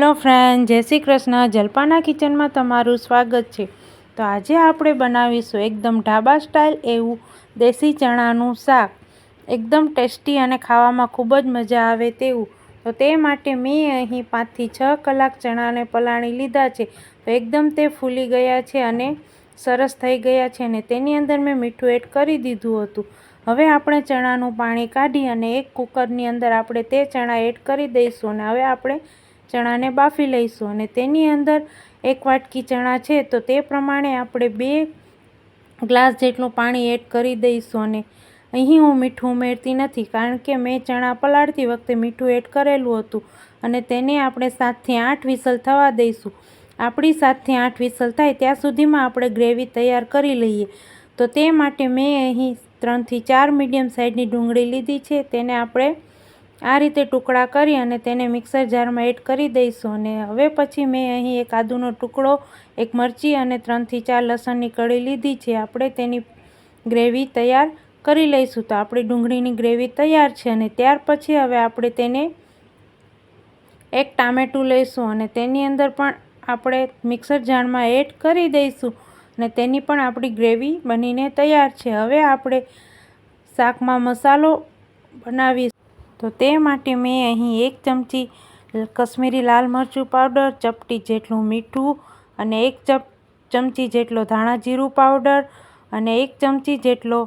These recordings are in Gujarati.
હેલો ફ્રેન્ડ, જય શ્રી કૃષ્ણ. જલપાના કિચનમાં તમારું સ્વાગત છે. તો આજે આપણે બનાવીશું એકદમ ઢાબા સ્ટાઇલ એવું દેશી ચણાનું શાક. એકદમ ટેસ્ટી અને ખાવામાં ખૂબ જ મજા આવે તેવું. તો તે માટે મેં અહીં પાંચથી છ કલાક ચણાને પલાળી લીધા છે. તો એકદમ તે ફૂલી ગયા છે અને સરસ થઈ ગયા છે અને તેની અંદર મેં મીઠું એડ કરી દીધું હતું. હવે આપણે ચણાનું પાણી કાઢી અને એક કુકરની અંદર આપણે તે ચણા એડ કરી દઈશું અને હવે આપણે ચણાને બાફી લઈશું અને તેની અંદર એક વાટકી ચણા છે તો તે પ્રમાણે આપણે બે ગ્લાસ જેટલું પાણી એડ કરી દઈશું અને અહીં હું મીઠું ઉમેરતી નથી કારણ કે મેં ચણા પલાળતી વખતે મીઠું એડ કરેલું હતું અને તેને આપણે સાતથી આઠ વિસલ થવા દઈશું. આપણી સાતથી આઠ વિસલ થાય ત્યાં સુધીમાં આપણે ગ્રેવી તૈયાર કરી લઈએ. તો તે માટે મેં અહીં ત્રણથી ચાર મીડિયમ સાઇઝની ડુંગળી લીધી છે તેને આપણે આ રીતે ટુકડા કરી અને તેને મિક્સર જારમાં એડ કરી દઈશું અને હવે પછી મેં અહીં એક આદુનો ટુકડો, એક મરચી અને ત્રણથી ચાર લસણની કળી લીધી છે. આપણે તેની ગ્રેવી તૈયાર કરી લઈશું. તો આપણી ડુંગળીની ગ્રેવી તૈયાર છે અને ત્યાર પછી હવે આપણે તેને એક ટામેટું લઈશું અને તેની અંદર પણ આપણે મિક્સર જારમાં એડ કરી દઈશું અને તેની પણ આપણી ગ્રેવી બનીને તૈયાર છે. હવે આપણે શાકમાં મસાલો બનાવી તો તે માટે મેં અહીં એક ચમચી કશ્મીરી લાલ મરચું પાવડર, ચપટી જેટલું મીઠું અને એક ચપ, ચમચી જેટલો ધાણા જીરું પાવડર અને એક ચમચી જેટલો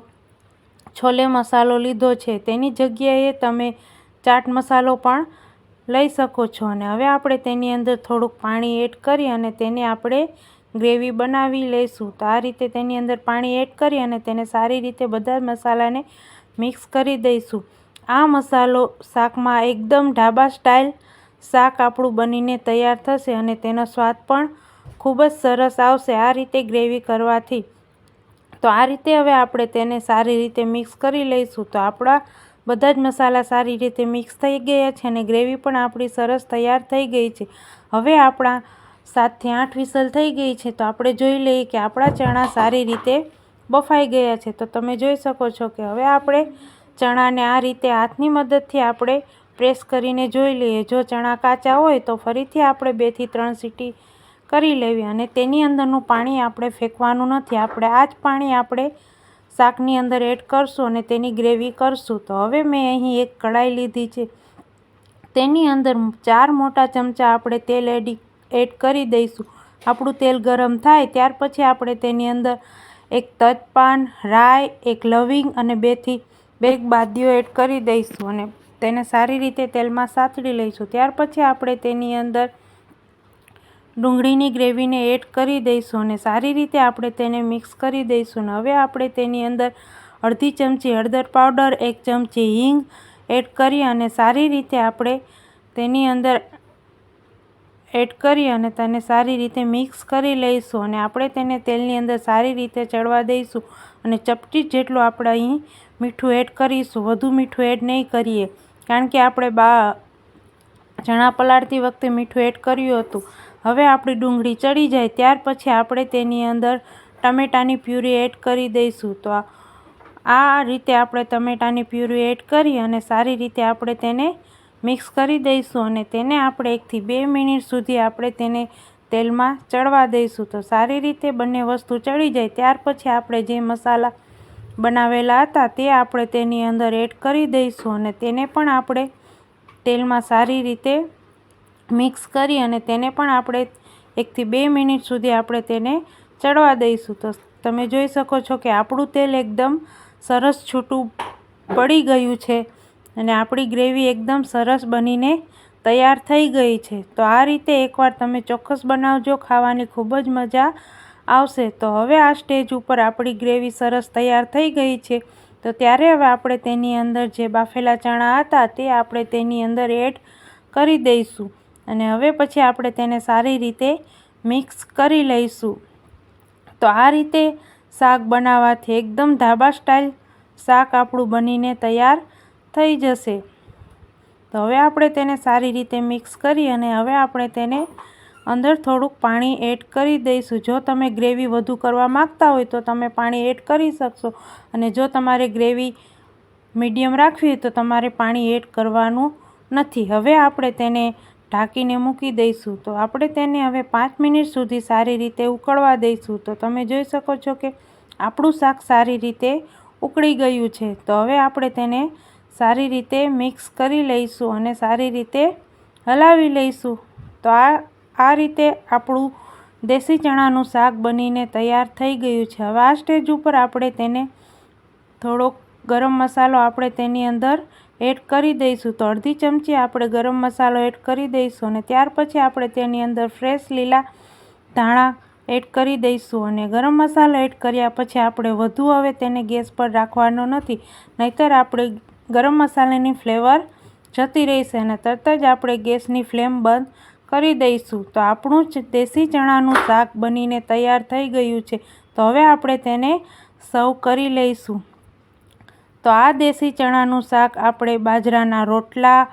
છોલે મસાલો લીધો છે. તેની જગ્યાએ તમે ચાટ મસાલો પણ લઈ શકો છો. અને હવે આપણે તેની અંદર થોડુંક પાણી એડ કરી અને તેને આપણે ગ્રેવી બનાવી લઈશું. તો આ રીતે તેની અંદર પાણી એડ કરી અને તેને સારી રીતે બધા મસાલાને મિક્સ કરી દઈશું. આ મસાલો શાકમાં એકદમ ઢાબા સ્ટાઇલ શાક આપણું બનીને તૈયાર થશે અને તેનો સ્વાદ પણ ખૂબ જ સરસ આવશે આ રીતે ગ્રેવી કરવાથી. તો આ રીતે હવે આપણે તેને સારી રીતે મિક્સ કરી લઈશું. તો આપણા બધા જ મસાલા સારી રીતે મિક્સ થઈ ગયા છે અને ગ્રેવી પણ આપણી સરસ તૈયાર થઈ ગઈ છે. હવે આપણા સાતથી આઠ વિસલ થઈ ગઈ છે. તો આપણે જોઈ લઈએ કે આપણા ચણા સારી રીતે બફાઈ ગયા છે. તો તમે જોઈ શકો છો કે હવે આપણે ચણાને આ રીતે હાથની મદદથી આપણે પ્રેસ કરીને જોઈ લઈએ. જો ચણા કાચા હોય તો ફરીથી આપણે બેથી ત્રણ સીટી કરી લેવી અને તેની અંદરનું પાણી આપણે ફેંકવાનું નથી. આપણે આ જ પાણી આપણે શાકની અંદર એડ કરશું અને તેની ગ્રેવી કરશું. તો હવે મેં અહીં એક કઢાઈ લીધી છે. તેની અંદર ચાર મોટા ચમચા આપણે તેલ એડી, એડ કરી દઈશું. આપણું તેલ ગરમ થાય ત્યાર પછી આપણે તેની અંદર એક તજપાન, રાઈ, એક લવિંગ અને બેથી બે બાદીઓ એડ કરી દઈશું અને તેને સારી રીતે તેલમાં સાતળી લઈશું. ત્યાર પછી આપણે તેની અંદર ડુંગળીની ગ્રેવીને એડ કરી દઈશું અને સારી રીતે આપણે તેને મિક્સ કરી દઈશું. અને હવે આપણે તેની અંદર અડધી ચમચી હળદર પાવડર, એક ચમચી હિંગ એડ કરી અને સારી રીતે આપણે તેની અંદર એડ કરી અને તેને સારી રીતે મિક્સ કરી લઈશું અને આપણે તેને તેલની અંદર સારી રીતે ચડવા દઈશું અને ચપટી જેટલું આપણે અહીં મીઠું એડ કરીશું. વધુ મીઠું એડ નહીં કરીએ, કારણ કે આપણે બા ચણા પલાળતી વખતે મીઠું એડ કર્યું હતું. હવે આપણી ડુંગળી ચડી જાય, ત્યાર પછી આપણે તેની અંદર ટમેટાની પ્યુરી એડ કરી દઈશું. તો આ રીતે આપણે ટમેટાની પ્યુરી એડ કરી અને સારી રીતે આપણે તેને મિક્સ કરી દઈશું અને તેને આપણે એકથી બે મિનિટ સુધી આપણે તેને તેલમાં ચડવા દઈશું. તો સારી રીતે બંને વસ્તુ ચડી જાય. ત્યાર પછી આપણે જે મસાલા બનાવેલા હતા તે આપણે તેની અંદર એડ કરી દઈશું અને તેને પણ આપણે તેલમાં સારી રીતે મિક્સ કરી અને તેને પણ આપણે એકથી બે મિનિટ સુધી આપણે તેને ચડવા દઈશું. તો તમે જોઈ શકો છો કે આપણું તેલ એકદમ સરસ છૂટું પડી ગયું છે. અને આપણી ગ્રેવી એકદમ સરસ બનીને તૈયાર થઈ ગઈ છે. તો આ રીતે એકવાર તમે ચોક્કસ બનાવજો, ખાવાની ખૂબ જ મજા આવશે. તો હવે આ સ્ટેજ ઉપર આપણી ગ્રેવી સરસ તૈયાર થઈ ગઈ છે. તો ત્યારે હવે આપણે તેની અંદર જે બાફેલા ચણા હતા તે આપણે તેની અંદર એડ કરી દઈશું. અને હવે પછી આપણે તેને સારી રીતે મિક્સ કરી લઈશું. તો આ રીતે શાક બનાવવાથી એકદમ ધાબા સ્ટાઇલ શાક આપણું બનીને તૈયાર થઈ જશે. તો હવે આપણે તેને સારી રીતે મિક્સ કરી અને હવે આપણે તેને અંદર થોડુંક પાણી એડ કરી દઈશું. જો તમે ગ્રેવી વધુ કરવા માગતા હોય તો તમે પાણી એડ કરી શકશો અને જો તમારે ગ્રેવી મીડિયમ રાખવી હોય તો તમારે પાણી એડ કરવાનું નથી. હવે આપણે તેને ઢાંકીને મૂકી દઈશું. તો આપણે તેને હવે પાંચ મિનિટ સુધી સારી રીતે ઉકળવા દઈશું. તો તમે જોઈ શકો છો કે આપણું શાક સારી રીતે ઉકળી ગયું છે. તો હવે આપણે તેને સારી રીતે મિક્સ કરી લઈશું અને સારી રીતે હલાવી લઈશું. તો આ આ રીતે આપણું દેશી ચણાનું શાક બનીને તૈયાર થઈ ગયું છે. હવે આ સ્ટેજ ઉપર આપણે તેને થોડોક ગરમ મસાલો આપણે તેની અંદર એડ કરી દઈશું. તો અડધી ચમચી આપણે ગરમ મસાલો એડ કરી દઈશું અને ત્યાર પછી આપણે તેની અંદર ફ્રેશ લીલા ધાણા એડ કરી દઈશું અને ગરમ મસાલો એડ કર્યા પછી આપણે વધુ હવે તેને ગેસ પર રાખવાનો નથી. નહીંતર આપણે ગરમ મસાલાની ફ્લેવર જતી રહેશે અને તરત જ આપણે ગેસની ફ્લેમ બંધ કરી દઈશું. તો આપણું જ દેશી ચણાનું શાક બનીને તૈયાર થઈ ગયું છે. તો હવે આપણે તેને સર્વ કરી લઈશું. તો આ દેશી ચણાનું શાક આપણે બાજરાના રોટલા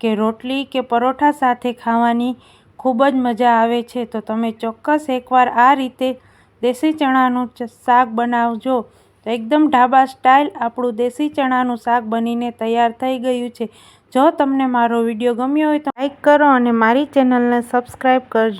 કે રોટલી કે પરોઠા સાથે ખાવાની ખૂબ જ મજા આવે છે. તો તમે ચોક્કસ એકવાર આ રીતે દેશી ચણાનું શાક બનાવજો. તો એકદમ ઢાબા સ્ટાઇલ આપણું દેશી ચણાનું શાક બનીને તૈયાર થઈ ગયું છે. જો તમને મારો વીડિયો ગમ્યો હોય તો લાઇક કરો અને મારી ચેનલને સબસ્ક્રાઈબ કરજો.